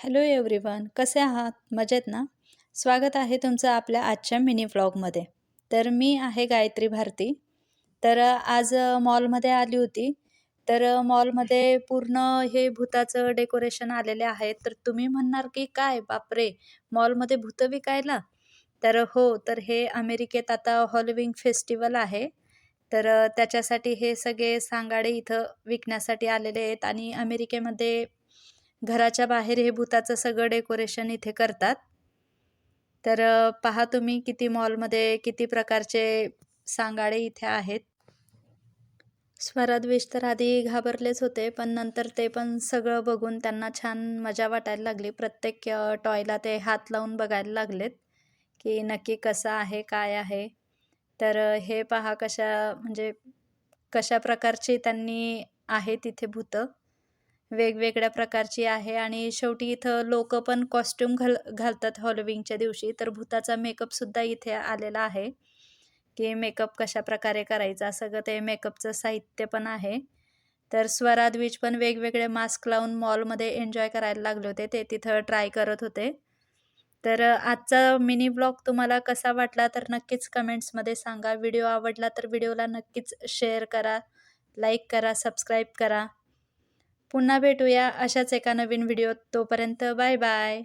Hello everyone कसे आहात? मजेत ना? स्वागत आहे तुमचं आपल्या आजच्या मिनी व्लॉगमध्ये तर मी आहे गायत्री भारती. तर आज मॉलमध्ये आली होती. तर मॉलमध्ये पूर्ण हे भूताचं डेकोरेशन आलेले आहे तर तुम्ही म्हणणार की काय? बापरे! मॉलमध्ये भूतं विकायला? तर हो तर हे अमेरिकेत आता हॉलविंग फेस्टिवल आहे. तर त्याच्यासाठी हे सगळे सांगाडे इथं विकण्यासाठी आलेले आहेत. आणि अमेरिकेमध्ये घराच्या बाहेर हे भूताचं सगळं डेकोरेशन इथे करतात. तर पहा तुम्ही किती मॉलमध्ये किती प्रकारचे सांगाडे इथे आहेत. स्वराद्वेष तर आधी घाबरलेच होते पण नंतर ते पण सगळं बघून त्यांना छान मजा वाटायला लागली. प्रत्येक टॉयला ते हात लावून बघायला लागलेत की नक्की कसं आहे काय आहे. तर हे पहा कशा म्हणजे कशा प्रकारची त्यांनी आहे तिथे भूतं. वेगवेगळ्या प्रकारची आहे आणि शेवटी इथं लोक पण कॉस्ट्युम घाल घालतात हॉलोविंगच्या दिवशी. तर भूताचा मेकअप सुद्धा इथे आलेला आहे की मेकअप कशा प्रकारे करायचा सगळं ते मेकअपचं साहित्य पण आहे. तर स्वराज पण वेगवेगळे मास्क लावून मॉलमध्ये एन्जॉय करायला लागले होते. ते तिथं ट्राय करत होते. तर आजचा मिनी ब्लॉग तुम्हाला कसा वाटला तर नक्कीच कमेंट्समध्ये सांगा. व्हिडिओ आवडला तर व्हिडिओला नक्कीच शेअर करा लाईक करा सबस्क्राईब करा. पुन्हा भेटूया अशाच एका नवीन व्हिडिओत तोपर्यंत बाय बाय.